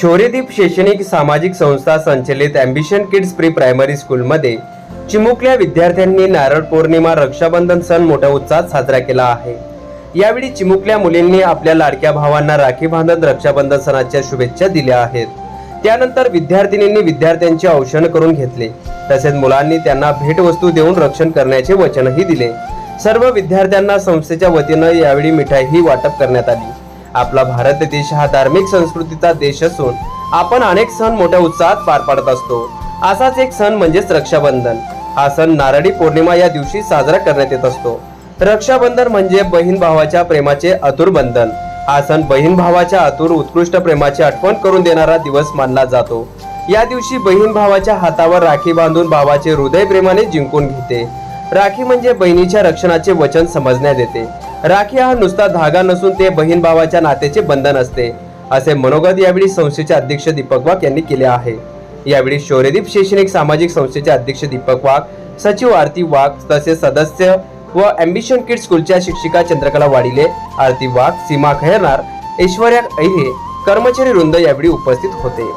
शौर्यदीप शैक्षणिक सामाजिक संस्था संचलित अँबिशन किड्स प्री प्रायमरी स्कूलमध्ये चिमुकल्या विद्यार्थ्यांनी नारळ पौर्णिमा रक्षाबंधन सण मोठ्या उत्साहात साजरा केला आहे. यावेळी चिमुकल्या मुलींनी आपल्या लाडक्या भावांना राखी बांधत रक्षाबंधन सणाच्या शुभेच्छा दिल्या आहेत. त्यानंतर विद्यार्थिनींनी विद्यार्थ्यांचे औषण करून घेतले. तसेच मुलांनी त्यांना भेटवस्तू देऊन रक्षण करण्याचे वचनही दिले. सर्व विद्यार्थ्यांना संस्थेच्या वतीनं यावेळी मिठाईही वाटप करण्यात आली. आपला भारत देश हा धार्मिक संस्कृतीचा देश असून आपण अनेक सण मोठ्या उत्साहात पार पाडत असतो. असाच एक सण म्हणजेच रक्षाबंधन. हा सण नारळी पौर्णिमा या दिवशी साजरा करण्यात येत असतो. रक्षाबंधन म्हणजे बहीण भावाच्या प्रेमाचे अतुर बंधन. हा सण बहीण भावाच्या अतुर उत्कृष्ट प्रेमाची आठवण करून देणारा दिवस मानला जातो. या दिवशी बहीण भावाच्या हातावर राखी बांधून भावाचे हृदय प्रेमाने जिंकून घेते. राखी म्हणजे बहिणीच्या रक्षणाचे वचन समजण्यात येते. राखी हा नुसता धागा नसून ते बहीण भावाच्या नात्याचे बंधन असते असे मनोगत यावेळी संस्थेचे अध्यक्ष दीपक वाघ यांनी केले आहे. यावेळी शौर्यदीप शैक्षणिक सामाजिक संस्थेचे अध्यक्ष दीपक वाघ सचिव आरती वाघ तसेच सदस्य व अम्बिशन किड स्कूलच्या शिक्षिका चंद्रकला वाडिले आरती वाघ सीमा खैरनार ऐश्वर्या अहिरे कर्मचारी वृंद यावेळी उपस्थित होते.